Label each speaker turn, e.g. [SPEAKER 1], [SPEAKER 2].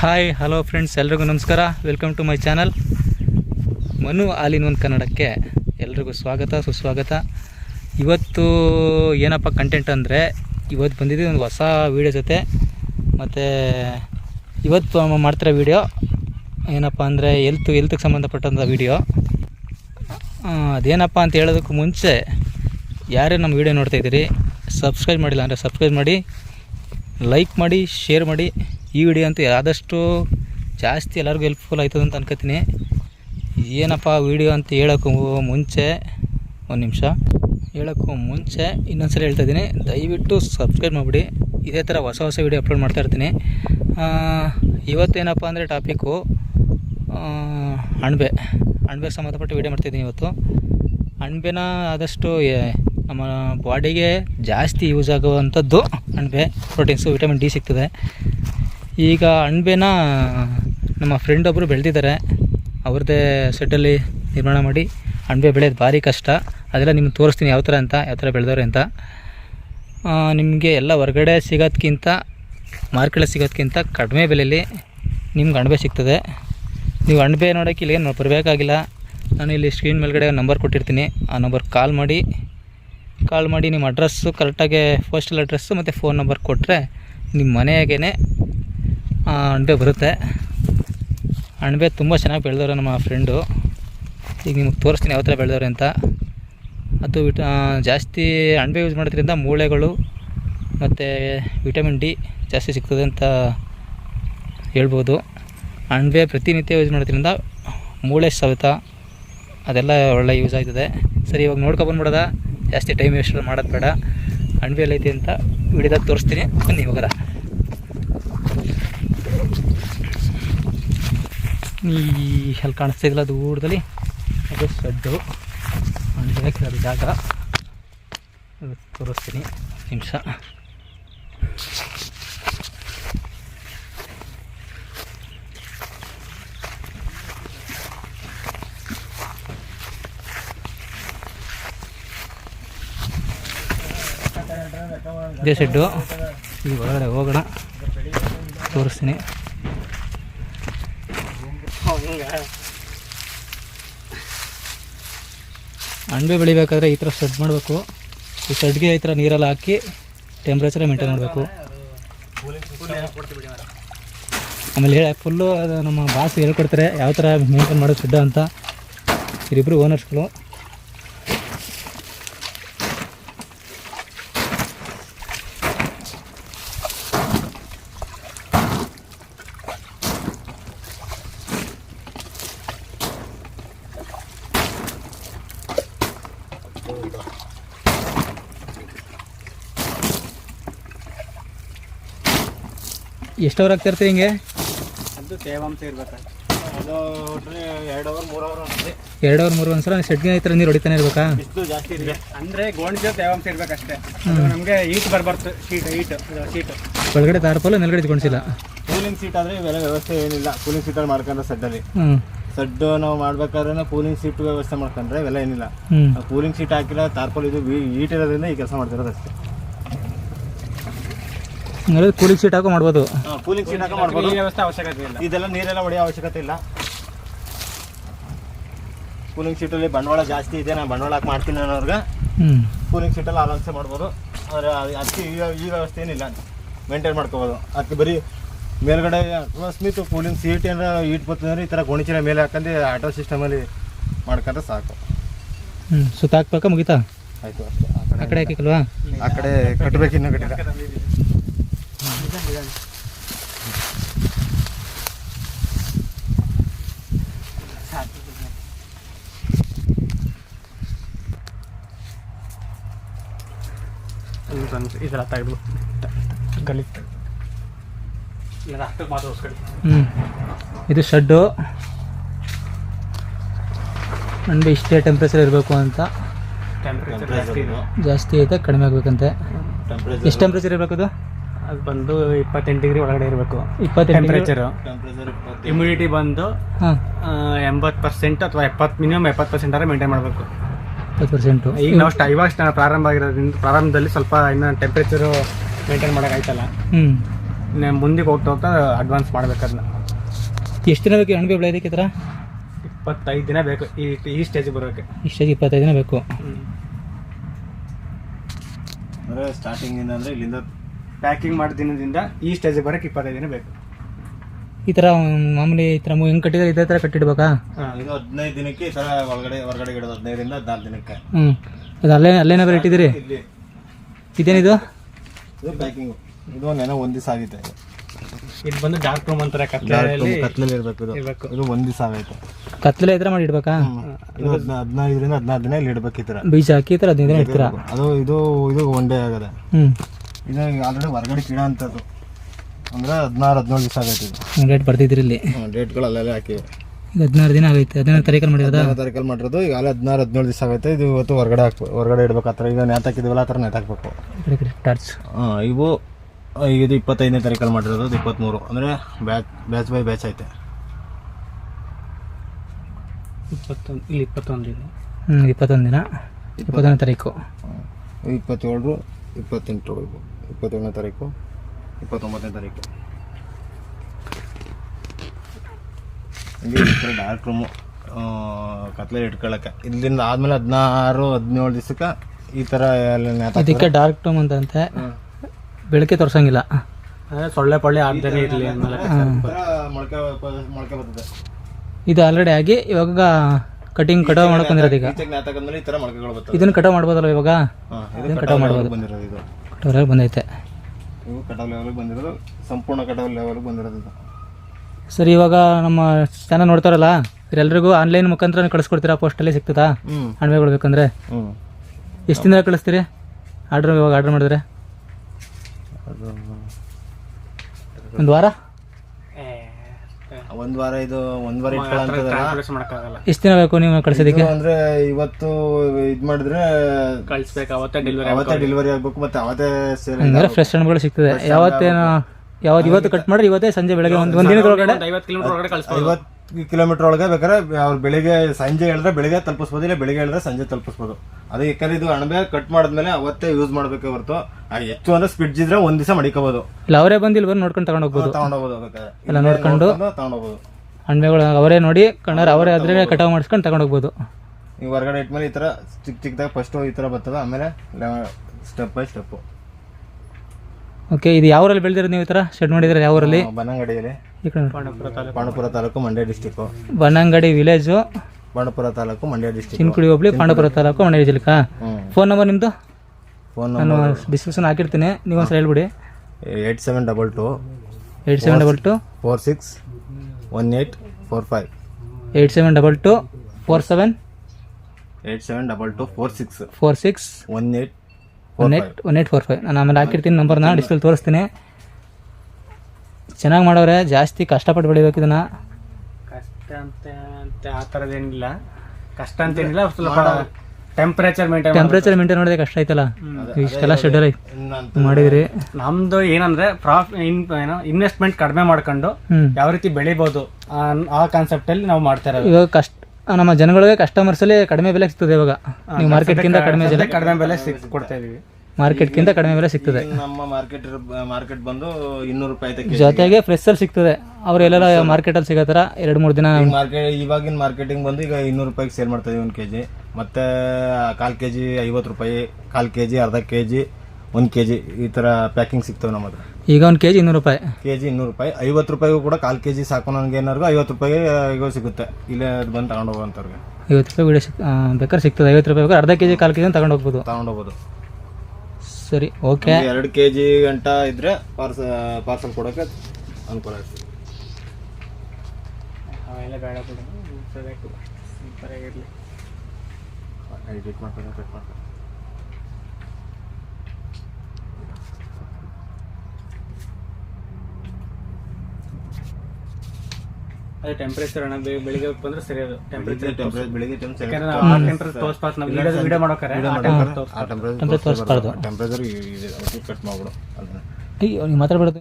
[SPEAKER 1] Hi hello friends ಎಲ್ರಿಗೂ ನಮಸ್ಕಾರ. Welcome to my channel Manu ಆಲಿನ್ ಒಂದು ಕನ್ನಡಕ್ಕೆ ಎಲ್ರಿಗೂ ಸ್ವಾಗತ, ಸುಸ್ವಾಗತ. ಇವತ್ತು ಏನಪ್ಪ ಕಂಟೆಂಟ್ ಅಂದರೆ, ಇವತ್ತು ಬಂದಿದ್ದೀವಿ ಒಂದು ಹೊಸ ವೀಡಿಯೋ ಜೊತೆ. ಮತ್ತು ಇವತ್ತು ಮಾಡ್ತಿರೋ ವೀಡಿಯೋ ಏನಪ್ಪ ಅಂದರೆ ಎಲ್ತ್ ಎಲ್ತ್ಗೆ ಸಂಬಂಧಪಟ್ಟಂಥ ವೀಡಿಯೋ ಅದೇನಪ್ಪ ಅಂತ ಹೇಳೋದಕ್ಕೂ ಮುಂಚೆ ಯಾರೇ ನಮ್ಮ ವೀಡಿಯೋ ನೋಡ್ತಾ ಇದ್ದೀರಿ ಸಬ್ಸ್ಕ್ರೈಬ್ ಮಾಡಿಲ್ಲ ಅಂದರೆ ಸಬ್ಸ್ಕ್ರೈಬ್ ಮಾಡಿ ಲೈಕ್ ಮಾಡಿ ಶೇರ್ ಮಾಡಿ. ಈ ವಿಡಿಯೋ ಅಂತೂ ಆದಷ್ಟು ಜಾಸ್ತಿ ಎಲ್ಲರಿಗೂ ಹೆಲ್ಪ್ಫುಲ್ ಆಯ್ತದೆ ಅಂತ ಅನ್ಕೋತೀನಿ. ಏನಪ್ಪ ವಿಡಿಯೋ ಅಂತ ಹೇಳೋಕ್ಕೂ ಮುಂಚೆ ಒಂದು ನಿಮಿಷ. ಹೇಳೋಕ್ಕೂ ಮುಂಚೆ ಇನ್ನೊಂದ್ಸಲ ಹೇಳ್ತಾ ಇದ್ದೀನಿ. ದಯವಿಟ್ಟು ಸಬ್ಸ್ಕ್ರೈಬ್ ಮಾಡಿಬಿಡಿ. ಇದೇ ಥರ ಹೊಸ ಹೊಸ ವೀಡಿಯೋ ಅಪ್ಲೋಡ್ ಮಾಡ್ತಾ ಇರ್ತೀನಿ. ಇವತ್ತೇನಪ್ಪ ಅಂದರೆ ಟಾಪಿಕ್ಕು ಅಣಬೆ. ಅಣಬೆಗೆ ಸಂಬಂಧಪಟ್ಟ ವೀಡಿಯೋ ಮಾಡ್ತಿದ್ದೀನಿ ಇವತ್ತು. ಅಣಬೆನ ಆದಷ್ಟು ನಮ್ಮ ಬಾಡಿಗೆ ಜಾಸ್ತಿ ಯೂಸ್ ಆಗುವಂಥದ್ದು ಅಣಬೆ. ಪ್ರೋಟೀನ್ಸು ವಿಟಮಿನ್ ಡಿ ಸಿಗ್ತದೆ. ಈಗ ಅಣಬೆನ ನಮ್ಮ ಫ್ರೆಂಡ್ ಒಬ್ಬರು ಬೆಳೆದಿದ್ದಾರೆ ಅವ್ರದ್ದೇ ಸೆಟ್ಟಲ್ಲಿ ನಿರ್ಮಾಣ ಮಾಡಿ ಅಣಬೆ ಬೆಳೆಯೋದು ಭಾರಿ ಕಷ್ಟ. ಅದೆಲ್ಲ ನಿಮ್ಗೆ ತೋರಿಸ್ತೀನಿ ಯಾವ ಥರ ಅಂತ ಯಾವ ಥರ ಬೆಳೆದವ್ರೆ ಅಂತ. ನಿಮಗೆ ಎಲ್ಲ ಹೊರಗಡೆ ಸಿಗೋದ್ಕಿಂತ ಮಾರ್ಕೆಟಲ್ಲಿ ಸಿಗೋದ್ಕಿಂತ ಕಡಿಮೆ ಬೆಲೆಯಲ್ಲಿ ನಿಮ್ಗೆ ಅಣಬೆ ಸಿಗ್ತದೆ. ನೀವು ಅಣಬೆ ನೋಡೋಕ್ಕೆ ಇಲ್ಲಿ ಏನು ಬರಬೇಕಾಗಿಲ್ಲ. ನಾನು ಇಲ್ಲಿ ಸ್ಕ್ರೀನ್ ಮೇಲ್ಗಡೆ ನಂಬರ್ ಕೊಟ್ಟಿರ್ತೀನಿ. ಆ ನಂಬರ್ ಕಾಲ್ ಮಾಡಿ. ಕಾಲ್ ಮಾಡಿ ನಿಮ್ಮ ಅಡ್ರೆಸ್ಸು ಕರೆಕ್ಟಾಗಿ ಪೋಸ್ಟಲ್ ಅಡ್ರೆಸ್ಸು ಮತ್ತು ಫೋನ್ ನಂಬರ್ ಕೊಟ್ಟರೆ ನಿಮ್ಮ ಮನೆಯಾಗೇ ಅಣಬೆ ಬರುತ್ತೆ. ಅಣಬೆ ತುಂಬ ಚೆನ್ನಾಗಿ ಬೆಳೆದವ್ರೆ ನಮ್ಮ ಫ್ರೆಂಡು ಈಗ ನಿಮಗೆ ತೋರಿಸ್ತೀನಿ ಯಾವ ಥರ ಬೆಳೆದವ್ರೆ ಅಂತ. ಅದು ವಿಟ ಜಾಸ್ತಿ ಅಣಬೆ ಯೂಸ್ ಮಾಡೋದ್ರಿಂದ ಮೂಳೆಗಳು ಮತ್ತು ವಿಟಮಿನ್ ಡಿ ಜಾಸ್ತಿ ಸಿಗ್ತದೆ ಅಂತ ಹೇಳ್ಬೋದು. ಅಣಬೆ ಪ್ರತಿನಿತ್ಯ ಯೂಸ್ ಮಾಡೋದ್ರಿಂದ ಮೂಳೆ ಸವೆತ ಅದೆಲ್ಲ ಒಳ್ಳೆ ಯೂಸ್ ಆಗ್ತದೆ. ಸರಿ, ಇವಾಗ ನೋಡ್ಕೊಬಂದ್ಬಿಡೋದ ಜಾಸ್ತಿ ಟೈಮ್ ವೇಸ್ಟ್ ಮಾಡೋದು ಬೇಡ. ಅಣಬೆ ಎಲ್ಲೈತಿ ಅಂತ ವಿಡಿಯೋದಾಗ ತೋರಿಸ್ತೀನಿ. ಬನ್ನಿ, ಹೋಗೋದ? ಈ ಅಲ್ಲಿ ಕಾಣಿಸ್ತಾ ಇದ್ದಿಲ್ಲ ದೂರದಲ್ಲಿ? ಅದು ಶೆಡ್ಡು ಅದು ಜಾಗ ತೋರಿಸ್ತೀನಿ. ನಿಮಿಷ. ಇದೇ ಶೆಡ್ಡು ಈ ಒಳಗಡೆ ಹೋಗೋಣ. ತೋರಿಸ್ತೀನಿ. ಅಣಬೆ ಬೆಳಿಬೇಕಾದ್ರೆ ಈ ಥರ ಸೆಡ್ ಮಾಡಬೇಕು. ಈ ಸೆಡ್ಗೆ ಈ ಥರ ನೀರೆಲ್ಲ ಹಾಕಿ ಟೆಂಪ್ರೇಚರ್ ಮೇಂಟೈನ್ ಮಾಡಬೇಕು. ಆಮೇಲೆ ಹೇಳ ಫುಲ್ಲು ಅದು ನಮ್ಮ ಬಾಸ್ ಹೇಳ್ಕೊಡ್ತಾರೆ ಯಾವ ಥರ ಮೇಂಟೈನ್ ಮಾಡೋದು ಶುದ್ಧ ಅಂತ. ಇವರಿಬ್ಬರು ಓನರ್ಸ್ಗಳು ಎಷ್ಟು ಅವರ್ ಆಗ್ತಾ ಇರ್ತೀವಿ ಹಿಂಗೆ?
[SPEAKER 2] ಅದು ತೇವಾಂಶ ಇರ್ಬೇಕು? ಅದು ಎರಡು ಅವರ್ ಮೂರು ಅವರ್ ಅಷ್ಟೇ.
[SPEAKER 1] ಎರಡು ಅವರ್ ಮೂರು ಒಂದ್ಸಲ ಶೆಡ್ಗೆ ಐತ್ರ ನೀರು ಹೊಡಿತಾನೆ ಇರ್ಬೇಕಾ?
[SPEAKER 2] ಬಿಸಿಲು ಜಾಸ್ತಿ ಇದೆ ಅಂದ್ರೆ ಗೋಣಿಜ ತೇವಾಂಶ ಇರ್ಬೇಕಷ್ಟೇ. ಅದು ನಮಗೆ ಈಟ್ ಬರಬಾರ್ದು ಶೀಟ್ ಈಟ್ ಶೀಟ್
[SPEAKER 1] ಒಳಗಡೆ ತಾರಪಲ್ಲ ನೆಲಗಡೆ ಇಟ್ಕೊಂಡಿಲ್ಲ.
[SPEAKER 2] ಕೂಲಿಂಗ್ ಸೀಟ್ ಆದ್ರೆ ಇವೆಲ್ಲ ವ್ಯವಸ್ಥೆ ಏನಿಲ್ಲ. ಕೂಲಿಂಗ್ ಸೀಟಲ್ಲಿ ಮಾಡ್ಕೊಂಡ್ರೆ ಸಡ್ಡಲ್ಲಿ ಸಡ್ಡು ನಾವು ಮಾಡ್ಬೇಕಾದ್ರೆ ಕೂಲಿಂಗ್ ಸೀಟ್ ವ್ಯವಸ್ಥೆ ಮಾಡ್ಕೊಂಡ್ರೆ ಇವೆಲ್ಲ ಏನಿಲ್ಲ. ಕೂಲಿಂಗ್ ಸೀಟ್ ಹಾಕಿಲ್ಲ ತಾರ್ಪಲ್ ಇದು ಈಟ್ ಇರೋದ್ರಿಂದ ಈ ಕೆಲಸ ಮಾಡ್ತಿರೋದು ಅಷ್ಟೇ
[SPEAKER 1] ಹಂಗಾದ್ರೆ ಕೂಲಿಂಗ್ ಸೀಟ್ ಹಾಕೋ ಮಾಡ್ಬೋದು.
[SPEAKER 2] ಕೂಲಿಂಗ್ ಸೀಟ್ ಹಾಕೋ ಮಾಡ್ಬೋದು. ವ್ಯವಸ್ಥೆ ಅವಶ್ಯಕತೆ ಇಲ್ಲ. ಇದೆಲ್ಲ ನೀರೆಲ್ಲ ಹೊಡೆಯೋ ಅವಶ್ಯಕತೆ ಇಲ್ಲ. ಕೂಲಿಂಗ್ ಸೀಟಲ್ಲಿ ಬಂಡವಾಳ ಜಾಸ್ತಿ ಇದೆ ನಾನು ಬಂಡವಾಳ ಹಾಕಿ ಮಾಡ್ತೀನಿ ಅನ್ನೋರ್ಗೆ ಕೂಲಿಂಗ್ ಸೀಟಲ್ಲಿ ಆರಾಮ್ಸೆ ಮಾಡ್ಬೋದು. ಆದರೆ ಅದಕ್ಕೆ ಈ ಈ ವ್ಯವಸ್ಥೆ ಏನಿಲ್ಲ. ಮೇಂಟೈನ್ ಮಾಡ್ಕೋಬೋದು. ಅದಕ್ಕೆ ಬರೀ ಮೇಲ್ಗಡೆ ಸ್ಮಿತ್ ಕೂಲಿಂಗ್ ಸೀಟ್ ಏನಾರ ಈಟ್ ಬರ್ತಂದ್ರೆ ಈ ಥರ ಗೋಣಿಚೀಲ ಮೇಲೆ ಹಾಕೊಂಡು ಆಟೋ ಸಿಸ್ಟಮಲ್ಲಿ ಮಾಡ್ಕೊಂಡ್ರೆ ಸಾಕು.
[SPEAKER 1] ಹ್ಞೂ ಸುತ್ತ ಹಾಕ್ಬೇಕಾ ಮುಗಿತಾ?
[SPEAKER 2] ಆಯಿತು ಅಷ್ಟೇ.
[SPEAKER 1] ಆ ಕಡೆ ಹಾಕಿಲ್ವಾ
[SPEAKER 2] ಆ ಕಡೆ ಕಟ್ಟಬೇಕು ಇನ್ನೂ ಕಟ್ಟಿಲ್ಲ. ಇದೆಲ್ಲ ತೆಗೆದು ಗಲಿ
[SPEAKER 1] ಹ್ಞೂ ಇದು ಶೆಡ್ಡು ನನಗೆ ಇಷ್ಟೇ ಟೆಂಪ್ರೇಚರ್ ಇರಬೇಕು ಅಂತ. ಜಾಸ್ತಿ ಐತೆ ಕಡಿಮೆ ಆಗಬೇಕಂತೆ. ಎಷ್ಟು ಟೆಂಪ್ರೇಚರ್ ಇರಬೇಕು ಅದು?
[SPEAKER 3] ಅದು ಬಂದು ಇಪ್ಪತ್ತೆಂಟು ಡಿಗ್ರಿ ಒಳಗಡೆ ಇರಬೇಕು.
[SPEAKER 1] ಇಪ್ಪತ್ತೆಂಟು
[SPEAKER 3] ಟೆಂಪ್ರೇಚರು ಇಮ್ಯುನಿಟಿ ಬಂದು
[SPEAKER 1] ಹಾಂ.
[SPEAKER 3] ಎಂಬತ್ತು ಪರ್ಸೆಂಟ್ ಅಥವಾ ಎಪ್ಪತ್ತು ಮಿನಿಮಮ್ ಎಪ್ಪತ್ತು ಪರ್ಸೆಂಟ್ ಆದರೆ ಮೇಂಟೈನ್ ಮಾಡಬೇಕು.
[SPEAKER 1] ಇಪ್ಪತ್ತು ಪರ್ಸೆಂಟು
[SPEAKER 3] ಈಗ ನಾವು ಸ್ಟ ಇವಾಗ ಸ್ಟ- ಪ್ರಾರಂಭ ಆಗಿರೋದ್ರಿಂದ ಪ್ರಾರಂಭದಲ್ಲಿ ಸ್ವಲ್ಪ ಇನ್ನು ಟೆಂಪ್ರೇಚರು ಮೇಂಟೈನ್ ಮಾಡೋಕ್ಕಾಯ್ತಲ್ಲ
[SPEAKER 1] ಹ್ಞೂ
[SPEAKER 3] ಇನ್ನು ಮುಂದಕ್ಕೆ ಹೋಗ್ತಾ ಹೋಗ್ತಾ ಅಡ್ವಾನ್ಸ್ ಮಾಡ್ಬೇಕು ಅದನ್ನ.
[SPEAKER 1] ಎಷ್ಟು ದಿನ ಬೇಕು ಅಣಬೆ ಬೆಳೆಯೋದಕ್ಕೆ ಈ ಥರ?
[SPEAKER 3] ಇಪ್ಪತ್ತೈದು ದಿನ ಬೇಕು ಈ ಈ ಸ್ಟೇಜಿಗೆ ಬರೋಕ್ಕೆ.
[SPEAKER 1] ಸ್ಟೇಜ್ ಇಪ್ಪತ್ತೈದು ದಿನ ಬೇಕು.
[SPEAKER 2] ಅಂದರೆ ಸ್ಟಾರ್ಟಿಂಗಿಂದ ಅಂದರೆ ಇಲ್ಲಿಂದ
[SPEAKER 3] ಪ್ಯಾಕಿಂಗ್ ಮಾಡಿದ ದಿನದಿಂದ ಈ ಸ್ಟೇಜಿಗೆ ಬರಕ್ಕೆ ಇಪ್ಪತ್ತೈದು ದಿನ ಬೇಕು.
[SPEAKER 1] ಈ ಥರ ಮಾಮೂಲಿ ಈ ಥರ ಹೆಂಗೆ ಕಟ್ಟಿದ್ರೆ ಇದೇ ತರ ಕಟ್ಟಿಡ್ಬೇಕಾ?
[SPEAKER 2] ಇದು ಹದಿನೈದು ದಿನಕ್ಕೆ ಈ ತರ ಒಳಗಡೆ ಹೊರಗಡೆ ಇಡೋದು ಹದಿನೈದರಿಂದ ಹದಿನಾಲ್ಕು ದಿನಕ್ಕೆ.
[SPEAKER 1] ಹ್ಞೂ ಅದು ಅಲ್ಲೇ ಅಲ್ಲೇನಾದ್ರು ಇಟ್ಟಿದ್ದೀರಿ?
[SPEAKER 2] ಇಲ್ಲಿ.
[SPEAKER 1] ಇದೇನಿದು?
[SPEAKER 2] ಇದು ಪ್ಯಾಕಿಂಗು ಇದು ಏನೋ ಒಂದು ದಿವಸ ಆಗೈತೆ
[SPEAKER 3] ಇದು ಬಂದು ಡಾರ್ಕ್ ರೂಮ್ ಅಂತಾರೆ ಕತ್ತಲೆಯಲ್ಲಿ
[SPEAKER 2] ಕತ್ಲಲ್ಲಿ. ಇರಬೇಕು ಇದು.
[SPEAKER 3] ಇರ್ಬೇಕು.
[SPEAKER 2] ಇದು ಒಂದು ದಿವಸ ಆಗೈತೆ
[SPEAKER 1] ಕತ್ತಲೆ ಇದ್ರೆ ಮಾಡಿ ಇಡ್ಬೇಕಾ?
[SPEAKER 2] ಇದು ಹದಿನ ಹದಿನೈದರಿಂದ ಹದಿನಾರು ದಿನ ಇಲ್ಲಿ ಇಡ್ಬೇಕು ಈ ಥರ
[SPEAKER 1] ಬೀಜ ಹಾಕಿ ಈ ಥರ ಹದಿನೈದು ದಿನ ಇಡ್ತೀರಾ?
[SPEAKER 2] ಅದು ಇದು ಇದು ಒನ್ ಡೇ ಆಗದೆ
[SPEAKER 1] ಹ್ಞೂ
[SPEAKER 2] ಇದು ಆಲ್ರೆಡಿ ಹೊರಗಡೆ ಕೀಡ ಅಂತದ್ದು. ಅಂದರೆ ಹದಿನಾರು ಹದಿನೇಳು ದಿವಸ ಆಗೈತೆ ಇದು.
[SPEAKER 1] ಡೇಟ್ ಬರ್ತಿದ್ರಿ ಇಲ್ಲಿ?
[SPEAKER 2] ಡೇಟ್ಗಳು ಅಲ್ಲೆಲ್ಲ ಹಾಕಿವೆ
[SPEAKER 1] ಈಗ ಹದಿನಾರು ದಿನ ಆಗೈತೆ. ಹದಿನಾರು ತಾರೀಕಲ್ಲಿ ಮಾಡಿರೋದಾ?
[SPEAKER 2] ಹದಿನಾರು ತಾರೀಕಲ್ಲಿ ಮಾಡಿರೋದು. ಈಗ ಅಲ್ಲೇ ಹದಿನಾರು ಹದಿನೇಳು ದಿವಸ ಆಗೈತೆ. ಇದು ಇವತ್ತು ಹೊರಗಡೆ ಹಾಕ್ಬೇಕು ಹೊರಗಡೆ ಇಡ್ಬೇಕು. ಆ ಥರ ಈಗ ನೇತು ಹಾಕಿದ್ವಲ್ಲ ಆ ಥರ ನೇತು ಹಾಕ್ಬೇಕು.
[SPEAKER 1] ಈ ಕಡೆ ಈ ಕಡೆ ಟಾರ್ಚ್
[SPEAKER 2] ಹಾಂ ಇವು ಇದು ಇಪ್ಪತ್ತೈದನೇ ತಾರೀಕಲ್ಲಿ ಮಾಡಿರೋದು. ಇಪ್ಪತ್ತ್ಮೂರು. ಅಂದರೆ ಬ್ಯಾಚ್ ಬ್ಯಾಚ್ ಬೈ ಬ್ಯಾಚ್ ಐತೆ.
[SPEAKER 3] ಇಪ್ಪತ್ತೊಂದು ಇಲ್ಲಿ ಇಪ್ಪತ್ತೊಂದು ದಿನ.
[SPEAKER 1] ಹ್ಞೂ ಇಪ್ಪತ್ತೊಂದು ದಿನ. ಇಪ್ಪತ್ತೊಂದನೇ ತಾರೀಕು.
[SPEAKER 2] ಇಪ್ಪತ್ತೇಳರು ಇಪ್ಪತ್ತೇಳು ಇಪ್ಪತ್ತೆಂಟು ಇವು ಇಪ್ಪತ್ತೇಳನೇ ತಾರೀಕು. ಇಪ್ಪತ್ತೊಂಬತ್ತನೇ ತಾರೀಕು. ಹಂಗೆ ಡಾರ್ಕ್ ರೂಮು ಕತ್ಲೆ ಇಟ್ಕೊಳ್ಳೋಕೆ ಇಲ್ಲಿಂದ ಆದಮೇಲೆ ಹದಿನಾರು ಹದಿನೇಳು ದಿವಸಕ್ಕೆ ಈ ಥರ ಎಲ್ಲ
[SPEAKER 1] ಅದಕ್ಕೆ ಡಾರ್ಕ್ ರೂಮ್ ಅಂತಂತೆ. ಬೆಳಕೆ ತೋರ್ಸಂಗಿಲ್ಲ.
[SPEAKER 3] ಸೊಳ್ಳೆ ಪೊಳ್ಳೆ ಆಗ್ದೇ ಇರಲಿ
[SPEAKER 2] ಮೊಳಕೆ ಮೊಳಕೆ ಬರ್ತದೆ.
[SPEAKER 1] ಇದು ಆಲ್ರೆಡಿ ಆಗಿ ಇವಾಗ ಕಟಿಂಗ್ ಕಟಾವ್ ಮಾಡ್ಕೊಂಡಿರೋದು ಈಗ.
[SPEAKER 2] ಈ ಥರ ಮೊಳಕೆಗಳು ಬರ್ತವೆ.
[SPEAKER 1] ಇದನ್ನ ಕಟಾವ್ ಮಾಡ್ಬೋದಲ್ಲ ಇವಾಗ?
[SPEAKER 2] ಹಾಂ ಇದು ಕಟಾವ್ ಲೆವೆಲ್ಗೆ ಬಂದಿರೋದು ಇದು.
[SPEAKER 1] ಕಟಾವ್ ಬಂದೈತೆ.
[SPEAKER 2] ಇವು ಕಟಾವ್ ಲೆವೆಲ್ಗೆ ಬಂದಿರೋದು. ಸಂಪೂರ್ಣ ಕಟಾವ್ ಲೆವೆಲ್ಗೆ ಬಂದಿರೋದು ಇದು.
[SPEAKER 1] ಸರಿ ಇವಾಗ ನಮ್ಮ ಚಾನಲ್ ನೋಡ್ತಾರಲ್ಲ ಎಲ್ಲರಿಗೂ ಆನ್ಲೈನ್ ಮುಖಾಂತರ ಕಳಿಸ್ಕೊಡ್ತೀರಾ? ಪೋಸ್ಟಲ್ಲಿ ಸಿಗ್ತದಾ?
[SPEAKER 2] ಹ್ಞೂ
[SPEAKER 1] ಅಣಬೆಗಳು ಬೇಕಂದ್ರೆ
[SPEAKER 2] ಹ್ಞೂ
[SPEAKER 1] ಎಷ್ಟು ದಿನ ಕಳಿಸ್ತೀರಿ? ಆರ್ಡರ್ ಇವಾಗ ಆರ್ಡರ್ ಮಾಡಿದ್ರೆ?
[SPEAKER 2] ಅದು
[SPEAKER 1] ಒಂದು ವಾರ?
[SPEAKER 2] ಒಂದು ವಾರ ಇದು ಒಂದ್ ವಾರ
[SPEAKER 3] ಮಾಡೋಕ್ಕಾಗಲ್ಲ.
[SPEAKER 1] ಎಷ್ಟು ದಿನ ಬೇಕು ನೀವು ಕಳಿಸೋದಕ್ಕೆ?
[SPEAKER 2] ಅಂದ್ರೆ ಇವತ್ತು ಇದ್ ಮಾಡಿದ್ರೆ
[SPEAKER 3] ಕಳಿಸ್ಬೇಕು ಅವತ್ತೇ ಡೆಲಿವರಿ
[SPEAKER 2] ಅವತ್ತೇ ಡೆಲಿವರಿ ಆಗ್ಬೇಕು ಮತ್ತೆ ಅವತ್ತೇ ಸೇಲ್
[SPEAKER 1] ಹಂಗಾದ್ರೆ ಫ್ರೆಶ್ ಹಣ್ಣುಗಳು ಸಿಗ್ತದೆ. ಯಾವತ್ತೇನು ಯಾವತ್ತು ಇವತ್ತು ಕಟ್ ಮಾಡಿದ್ರೆ ಇವತ್ತೇ ಸಂಜೆ ಬೆಳಗ್ಗೆ ಒಂದು ಒಂದು ದಿನದೊಳಗಡೆ
[SPEAKER 3] ಒಂದು ಐವತ್ತು ಕಿಲೋಮೀಟರ್ ಒಳಗಡೆ ಕಳಿಸ್ಬೋದು.
[SPEAKER 2] ಕಿಲೋಮೀಟರ್ ಒಳಗೆ ಬೇಕಾದ್ರೆ ಅವ್ರು ಬೆಳಿಗ್ಗೆ ಸಂಜೆ ಹೇಳಿದ್ರೆ ಬೆಳಿಗ್ಗೆ ತಲುಪಿಸ್ಬೋದು ಇಲ್ಲ ಬೆಳಿಗ್ಗೆ ಹೇಳಿದ್ರೆ ಸಂಜೆ ತಲುಪಿಸ್ಬೋದು. ಅದು ಯಾಕಂದ್ರೆ ಇದು ಅಣಬೆ ಕಟ್ ಮಾಡಿದ್ಮೇಲೆ ಅವತ್ತೇ ಯೂಸ್ ಮಾಡ್ಬೇಕೆ ಹೊರತು. ಹೆಚ್ಚು ಅಂದ್ರೆ ಸ್ಪಿಡ್ ಇದ್ರೆ ಒಂದ್ ದಿವಸ ಮಡಿಕೋಬಹುದು
[SPEAKER 1] ಇಲ್ಲ ಅವರೇ ಬಂದು ಇಲ್ಲಿ ಬಂದು ನೋಡ್ಕೊಂಡು ತಗೊಂಡು ಹೋಗ್ಬೋದು.
[SPEAKER 2] ತಗೊಂಡೋಗ್ಬೋದು ಬೇಕಾದ್ರೆ
[SPEAKER 1] ಎಲ್ಲ ನೋಡ್ಕೊಂಡು
[SPEAKER 2] ತಗೊಂಡೋಗ್ಬೋದು
[SPEAKER 1] ಅಣಬೆಗಳು ಅವರೇ ನೋಡಿ ಕಣ್ಣಾರ ಅವರೇ ಅದ್ರೆ ಕಟಾವ್ ಮಾಡಿಸ್ಕೊಂಡು ತಗೊಂಡು ಹೋಗ್ಬೋದು.
[SPEAKER 2] ಈಗ ಹೊರಗಡೆ ಇಟ್ಮೇಲೆ ಈ ತರ ಚಿಕ್ಕ ಚಿಕ್ಕದಾಗ ಫಸ್ಟ್ ಈ ತರ ಬರ್ತದ ಆಮೇಲೆ ಸ್ಟೆಪ್ ಬೈ ಸ್ಟೆಪ್
[SPEAKER 1] ಓಕೆ ಇದು ಯಾವರಲ್ಲಿ ಬೆಳೆದಿರೋದು ನೀವು ಈ ಥರ? ಶೆಡ್ ಮಾಡಿದ್ರೆ ಯಾವ ಊರಲ್ಲಿ
[SPEAKER 2] ಬನ್ನಂಗಡಿಯಲ್ಲಿ
[SPEAKER 1] ಈ ಕಡೆ.
[SPEAKER 2] Pandapura taluk. Mandya district
[SPEAKER 1] Bannangadi village
[SPEAKER 2] Pandapura taluk Mandya district
[SPEAKER 1] Chinkudi hobli Pandapura taluk Mandya ಜಿಲ್ಲೆಕಾ
[SPEAKER 2] ಹ್ಮ್.
[SPEAKER 1] ಫೋನ್ ನಂಬರ್ ನಿಮ್ಮದು
[SPEAKER 2] ಫೋನ್
[SPEAKER 1] ನಾನು ಡಿಸ್ಕ್ರಿಪ್ಷನ್ ಹಾಕಿರ್ತೀನಿ. ನೀವು ಒಂದ್ಸಲ ಹೇಳ್ಬಿಡಿ.
[SPEAKER 2] Eight seven double two.
[SPEAKER 1] Eight seven double two.
[SPEAKER 2] Four six one eight four five.
[SPEAKER 1] Eight seven double two four seven.
[SPEAKER 2] Eight seven double two four six.
[SPEAKER 1] Four six.
[SPEAKER 2] One eight
[SPEAKER 1] one eight one eight four five. ನಾನು ಆಮೇಲೆ ಹಾಕಿರ್ತೀನಿ ನಂಬರ್ನ display ತೋರಿಸ್ತೀನಿ. ಚೆನ್ನಾಗಿ ಮಾಡೋರೆ ಜಾಸ್ತಿ ಕಷ್ಟಪಟ್ಟು ಬೆಳಿಬೇಕು ಇದನ್ನ.
[SPEAKER 3] ಕಷ್ಟ ಅಂತ ಅಂತ ಆ ಏನಿಲ್ಲ. ಕಷ್ಟ ಅಂತೇನಿಲ್ಲ ಸ್ವಲ್ಪ ಟೆಂಪ್ರೇಚರ್ ಮೇಂಟೈನ್
[SPEAKER 1] ಟೆಂಪ್ರೇಚರ್ ಮೇಂಟೈನ್ ಮಾಡೋದೇ ಕಷ್ಟ ಆಯ್ತಲ್ಲ ಇಷ್ಟೆಲ್ಲ ಶೆಡ್ಯೂಲ್ ಮಾಡಿದ್ರಿ.
[SPEAKER 3] ನಮ್ದು ಏನಂದ್ರೆ ಪ್ರಾಫ್ ಇನ್ ಏನೋ ಇನ್ವೆಸ್ಟ್ಮೆಂಟ್ ಕಡಿಮೆ ಮಾಡ್ಕೊಂಡು ಯಾವ ರೀತಿ ಬೆಳಿಬೋದು ಆ- ಆ ಕಾನ್ಸೆಪ್ಟ್ ಅಲ್ಲಿ ನಾವು ಮಾಡ್ತಾ ಇರೋದು.
[SPEAKER 1] ಇವಾಗ ಕಷ್ಟ ನಮ್ಮ ಜನಗಳಿಗೆ ಕಸ್ಟಮರ್ಸಲ್ಲಿ ಕಡಿಮೆ ಬೆಲೆ ಸಿಗ್ತದೆ ಇವಾಗ. ನೀವು ಮಾರ್ಕೆಟ್ಗಿಂತ ಕಡಿಮೆ
[SPEAKER 3] ಕಡಿಮೆ ಬೆಲೆ ಸಿಕ್ ಕೊಡ್ತಾ ಇದೀವಿ.
[SPEAKER 1] ಮಾರ್ಕೆಟ್ಗಿಂತ ಕಡಿಮೆ ಬೆಲೆ ಸಿಗ್ತದೆ.
[SPEAKER 2] ನಮ್ಮ ಮಾರ್ಕೆಟ್ ಮಾರ್ಕೆಟ್ ಬಂದು ಇನ್ನೂರು ರೂಪಾಯಿ
[SPEAKER 1] ಜೊತೆಗೆ ಫ್ರೆಶ್ ಫ್ರೆಶಲ್ಲಿ ಸಿಗ್ತದೆ. ಅವ್ರು ಎಲ್ಲ ಮಾರ್ಕೆಟಲ್ಲಿ ಸಿಗೋ ಥರ ಎರಡು ಮೂರು ದಿನ
[SPEAKER 2] ಮಾರ್ಕೆಟ್ ಇವಾಗಿನ ಮಾರ್ಕೆಟಿಂಗ್ ಬಂದು ಈಗ ಇನ್ನೂರು ರೂಪಾಯಿಗೆ ಸೇಲ್ ಮಾಡ್ತಾ ಇದೀವಿ ಒಂದು ಕೆಜಿ ಮತ್ತೆ ಕಾಲ್ ಕೆಜಿ ಐವತ್ತು ರೂಪಾಯಿ ಕಾಲ್ ಕೆಜಿ ಅರ್ಧ ಕೆಜಿ ಒಂದು ಕೆಜಿ ಈ ತರ ಪ್ಯಾಕಿಂಗ್ ಸಿಗ್ತವೆ ನಮ್ಮ ಹತ್ರ.
[SPEAKER 1] ಈಗ ಒಂದು ಕೆಜಿ ಇನ್ನೂರು ರೂಪಾಯಿ.
[SPEAKER 2] ಕೆಜಿ ಇನ್ನೂರು ರೂಪಾಯಿ. ಐವತ್ತು ರೂಪಾಯಿಗೂ ಕೂಡ ಕಾಲ್ ಕೆಜಿ ಸಾಕು ನನಗೆ ಏನಾರು ಐವತ್ತು ರೂಪಾಯಿಗೆ ಈಗ ಸಿಗುತ್ತೆ. ಇಲ್ಲೇ ಅದು ಬಂದು ತಗೊಂಡು ಹೋಗೋಂಥವ್ರಿಗೆ
[SPEAKER 1] ಐವತ್ತು ರೂಪಾಯಿ ವಿಡಿಯೋ ಸಿಕ್ ಬೇಕಾದ್ರೆ ಸಿಗ್ತದೆ. ಐವತ್ತು ರೂಪಾಯಿ ಬೇಕಾದ್ರೆ ಅರ್ಧ ಕೆಜಿ ಕಾಲು ಕೆ ಜಿ ತಗೊಂಡು ಹೋಗ್ಬೋದು.
[SPEAKER 2] ತಗೊಂಡು ಹೋಗ್ಬೋದು.
[SPEAKER 1] ಸರಿ ಓಕೆ.
[SPEAKER 2] ಎರಡು ಕೆ ಜಿ ಗಂಟ ಇದ್ರೆ ಪಾರ್ಸ ಪಾರ್ಸಲ್ ಕೊಡೋಕೆ ಅನುಕೂಲ ಆಗ್ತದೆ.
[SPEAKER 3] ಅವೆಲ್ಲ ಬೇಡ ಬಿಡು ಇರಲಿ simple ಮಾಡ್ತೀನಿ
[SPEAKER 2] ಎಡಿಟ್ ಮಾಡ್ಕೊಂಡು ಕಟ್ ಮಾಡ್ಕೊಂಡು
[SPEAKER 3] ಅದೇ ಟೆಂಪ್ರೇಚರ್ ಅಣ್ಣ ಬೆ- ಬೆಳಿಗ್ಗೆ ಬಂದ್ರೆ ಸರಿ ಅದು ಟೆಂಪ್ರೇಚರ್
[SPEAKER 2] ಟೆಂಪ್ರೇಚರ್ ಬೆಳಿಗ್ಗೆ ಟೆಂಪ್ರೇಚರ್
[SPEAKER 3] ಯಾಕಂದ್ರೆ ನಾವು ಆ ಟೆಂಪ್ರೇಚರ್ ತೋರಿಸ್ಬಾರ್ದು ನಾವು ವಿಡಿಯೋ ವಿಡಿಯೋ ಆ ಟೆಂಪ್ರೇಚರ್
[SPEAKER 2] ಆ ಟೆಂಪ್ರೇಚರ್ ಟೆಂಪ್ರೇಚರ್ ಕಟ್ ಮಾಡ್ಬಿಡು ಅದನ್ನ
[SPEAKER 1] ಅಯ್ಯೋ ನೀವು ಮಾತಾಡ್ಬಿಡೋದು